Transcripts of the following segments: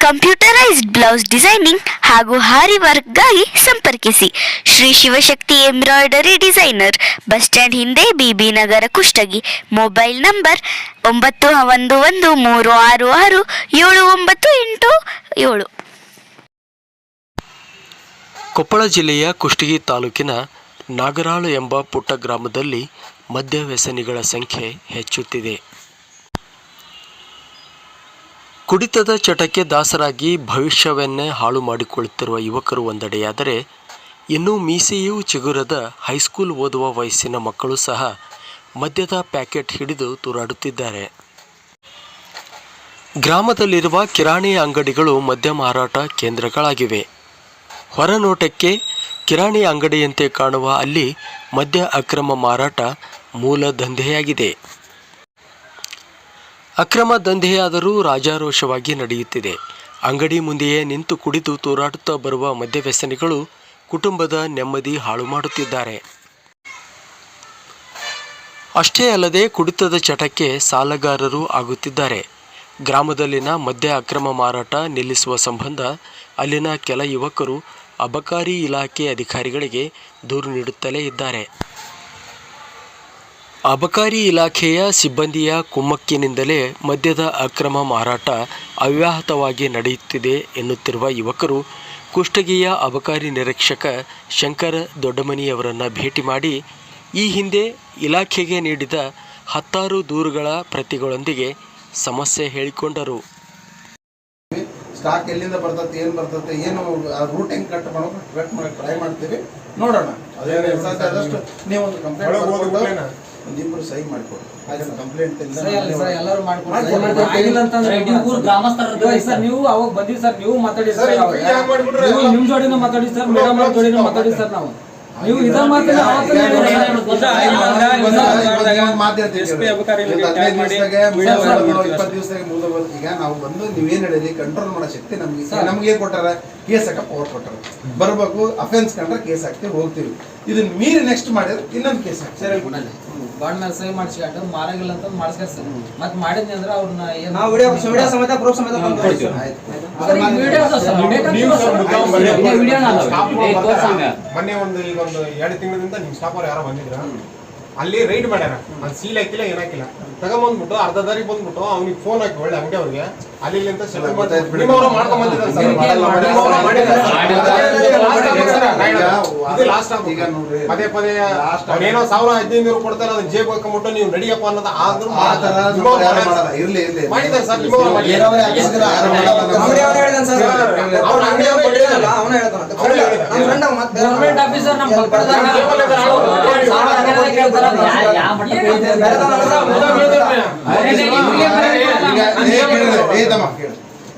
Computerised blouse designing ಹಾಗೂ ಹಾರಿ ವರ್ಕ್ಗಾಗಿ ಸಂಪರ್ಕಿಸಿ. Shri Shivashakti embroidery designer. Bus stand ಹಿಂದೆ B B Nagar Kushtagi. Mobile number ಒಂಬತ್ತು ಒಂದು ಒಂದು ಮೂರು ಆರು ಆರು ಏಳು ಒಂಬತ್ತು ಎಂಟು ಏಳು. ಕೊಪ್ಪಳ ಜಿಲ್ಲೆಯ ಕುಷ್ಟಗಿ ತಾಲೂಕಿನ ನಾಗರಾಳು ಎಂಬ ಪುಟ್ಟ ಗ್ರಾಮದಲ್ಲಿ ಮದ್ಯವ್ಯಸನಿಗಳ ಸಂಖ್ಯೆ ಹೆಚ್ಚುತ್ತಿದೆ. ಕುಡಿತದ ಚಟಕ್ಕೆ ದಾಸರಾಗಿ ಭವಿಷ್ಯವನ್ನೇ ಹಾಳು ಮಾಡಿಕೊಳ್ಳುತ್ತಿರುವ ಯುವಕರು ಒಂದೆಡೆಯಾದರೆ, ಇನ್ನೂ ಮೀಸೆಯು ಚಿಗುರದ ಹೈಸ್ಕೂಲ್ ಓದುವ ವಯಸ್ಸಿನ ಮಕ್ಕಳು ಸಹ ಮದ್ಯದ ಪ್ಯಾಕೆಟ್ ಹಿಡಿದು ತೂರಾಡುತ್ತಿದ್ದಾರೆ. ಗ್ರಾಮದಲ್ಲಿರುವ ಕಿರಾಣಿ ಅಂಗಡಿಗಳು ಮದ್ಯ ಮಾರಾಟ ಕೇಂದ್ರಗಳಾಗಿವೆ. ಹೊರನೋಟಕ್ಕೆ ಕಿರಾಣಿ ಅಂಗಡಿಯಂತೆ ಕಾಣುವ ಅಲ್ಲಿ ಮದ್ಯ ಅಕ್ರಮ ಮಾರಾಟ ಮೂಲ ದಂಧೆಯಾಗಿದೆ. ಅಕ್ರಮ ದಂಧೆಯಾದರೂ ರಾಜಾರೋಷವಾಗಿ ನಡೆಯುತ್ತಿದೆ. ಅಂಗಡಿ ಮುಂದೆಯೇ ನಿಂತು ಕುಡಿದು ತೂರಾಡುತ್ತಾ ಬರುವ ಮದ್ಯವ್ಯಸನಿಗಳು ಕುಟುಂಬದ ನೆಮ್ಮದಿ ಹಾಳು ಮಾಡುತ್ತಿದ್ದಾರೆ. ಅಷ್ಟೇ ಅಲ್ಲದೆ ಕುಡಿತದ ಚಟಕ್ಕೆ ಸಾಲಗಾರರು ಆಗುತ್ತಿದ್ದಾರೆ. ಗ್ರಾಮದಲ್ಲಿನ ಮದ್ಯ ಅಕ್ರಮ ಮಾರಾಟ ನಿಲ್ಲಿಸುವ ಸಂಬಂಧ ಅಲ್ಲಿನ ಕೆಲ ಯುವಕರು ಅಬಕಾರಿ ಇಲಾಖೆ ಅಧಿಕಾರಿಗಳಿಗೆ ದೂರು ನೀಡುತ್ತಲೇ ಇದ್ದಾರೆ. ಅಬಕಾರಿ ಇಲಾಖೆಯ ಸಿಬ್ಬಂದಿಯ ಕುಮ್ಮಕ್ಕಿನಿಂದಲೇ ಮದ್ಯದ ಅಕ್ರಮ ಮಾರಾಟ ಅವ್ಯಾಹತವಾಗಿ ನಡೆಯುತ್ತಿದೆ ಎನ್ನುತ್ತಿರುವ ಯುವಕರು ಕುಷ್ಟಗಿಯ ಅಬಕಾರಿ ನಿರೀಕ್ಷಕ ಶಂಕರ ದೊಡ್ಡಮನಿಯವರನ್ನು ಭೇಟಿ ಮಾಡಿ ಈ ಹಿಂದೆ ಇಲಾಖೆಗೆ ನೀಡಿದ ಹತ್ತಾರು ದೂರುಗಳ ಪ್ರತಿಗಳೊಂದಿಗೆ ಸಮಸ್ಯೆ ಹೇಳಿಕೊಂಡರು. ಸ್ಟಾಕ್ ಎಲ್ಲಿಂದ ಬರ್ತದೆ ಏನು ಬರ್ತದೆ ಏನು ರೂಟ್ ಹೆಂಗೆ ಕಟ್ ಮಾಡೋಕೆ ಕಟ್ ಮಾಡಕ್ಕೆ ಟ್ರೈ ಮಾಡ್ತೀವಿ ನೋಡೋಣ. ಅದೇ ಸಾಧ್ಯ ಆದಷ್ಟು ನೀವೊಂದು ಒಂದು ಕಂಪ್ಲೇಂಟ್ ಒಂದಿಬ್ರು ಸಹಿ ಮಾಡಿಕೊಡಿ. ಹಾಗೆ ಕಂಪ್ಲೇಂಟ್ ಎಲ್ಲರೂ ಸರ್ ನೀವು ಅವಾಗ ಬಂದಿವಿ ಸರ್ ನೀವು ಮಾತಾಡಿ ಸರ್, ನಿಮ್ ಜೋಡಿನೂ ಮಾತಾಡಿ ಸರ್ ಮೇಡಮ್ ಜೋಡಿನೂ ಮಾತಾಡಿ ಸರ್ ನಾವು. ನೀವು ಇದ ಮಾತನ್ನ ಹೇಳಿದ್ರೆ ಈಗ ನಾವು ಬಂದು ನೀವೇನ್ ಹೇಳಿದ್ರಿ ಕಂಟ್ರೋಲ್ ಮಾಡೋ ಶಕ್ತಿ ನಮ್ಗೆ ಸರ್. ನಮ್ಗೆ ಏನ್ ಕೊಟ್ಟಾರ ಕೇಸ್ ಹಾಕ ಪವರ್ ಕೊಟ್ಟಾರ ಬರ್ಬೇಕು ಅಫೆನ್ಸ್ ಕಂಡ್ರೆ ಕೇಸ್ ಹಾಕ್ತಿವಿ ಹೋಗ್ತೀವಿ ಇದನ್ನ ಮೀರಿ ನೆಕ್ಸ್ಟ್ ಮಾಡಿದ್ರೆ ಇನ್ನೊಂದು ಕೇಸ್ ಹಾಕ್ತೀವಿ ಬಾಂಡ್ ಮೇಲೆ ಸಹಿ ಮಾಡಿಸ್ಕೊಂಡು ಮಾರಾಗಿಲ್ಲ ಅಂತ ಮಾಡಿಸ್ಕೊಂಡು ಸರ್ ಮತ್ ಮಾಡಿದ್ನಿ ಅಂದ್ರೆ ಅವ್ರನ್ನ ಬನ್ನಿ ನಾವು ವಿಡಿಯೋ ವಿಡಿಯೋ ಸಮೇತ ಪ್ರೂಫ್ ಸಮೇತ ತಂದು ಕೊಡ್ತೀವಿ. ಸರ್, ಈಗ ವಿಡಿಯೋ ಅದ ಸರ್, ಬೇಕಾದ್ರೆ ನೀವು ಸರ್ ತೋರ್ಸಿ. ಮುದ್ದಾಂ ಇದೆ ಬಂದಿದ್ದೀರಾ? ವಿಡಿಯೋನ ಅಲ್ಲ. ಏ, ತೋರ್ಸಂಗ. ಮೊನ್ನೆ ಒಂದು ಈಗ ಒಂದು ಎರಡು ತಿಂಗಳಿಂದ ನಿಮ್ ಸ್ಟಾಪ್ ಅವ್ರು ಯಾರೋ ಬಂದಿದ್ರ ಅಲ್ಲಿ ರೈಡ್ ಮಾಡ್ಯಾರ. ಅಲ್ಲಿ ಸೀಲ್ ಹಾಕಿಲ್ಲ ಏನಾಕಿಲ್ಲ ತಗೊಂಬಂದ್ಬಿಟ್ಟು ಅರ್ಧ ದಾರಿ ಬಂದ್ಬಿಟ್ಟು ಅವ್ನಿಗೆ ಫೋನ್ ಹಾಕಿ ಒಳ್ಳೆ ಅಂಗಡಿ ಅವ್ರಿಗೆ. ಅಲ್ಲಿ ಅಂತ ಮಾಡ್ಕೊಂಡ್. ಈಗ ಇದು ಲಾಸ್ಟ್ ಈಗ ನೋಡ್ರಿ ಪದೇ ಪದೇ Last ಸಾವಿರ ಹದಿನೈದು ಕೊಡ್ತಾರೆ ಅದನ್ನ ಜೇಬ್ ಹಾಕೊಂಡ್ಬಿಟ್ಟು ನೀವು ನಡಿಯಪ್ಪ ಅನ್ನೋದು ಆದ್ರೂ ಇರ್ಲಿ ಇರ್ಲಿ. ಮಾಡಿದ್ದಾರೆ ಸರ್, ನಮ್ಮ ಅವನು ಹೇಳ್ತಾನೆ. ಆಫೀಸರ್ ನಮ್ಮ.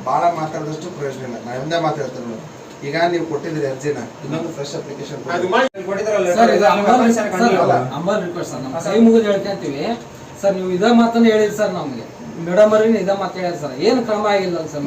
ಬಹಳ ಮಾತಾಡಿದಷ್ಟು ಪ್ರಯೋಜನ ಇಲ್ಲ. ನಾ ಒಂದೇ ಮಾತಾಡ್ತೀನಿ ಈಗ ನೀವು ಕೊಟ್ಟಿದ್ರಿ ಅರ್ಜಿನ. ಇನ್ನೊಂದು fresh application sir humble letter, sir ಕಂಡಿಲ್ಲ. ಅಂಬಲ್ ರಿಕ್ವೆಸ್ಟ್ ಸರ್ ನಮ್ಮ ಕೈ ಮುಗಿದು ಹೇಳ್ಕೊಂತೀವಿ ಸರ್ ನೀವು ಇದೇ ಮಾತನ್ನ ಹೇಳಿದ್ರಿ ಸರ್ ನಮ್ಗೆ. ಮೇಡಮ್ ಅವ್ರಿಗೆ ಇದೇ ಮಾತು ಹೇಳಿರಿ ಸರ್. ಏನು ಕ್ರಮ ಆಗಿಲ್ಲ ಸರ್?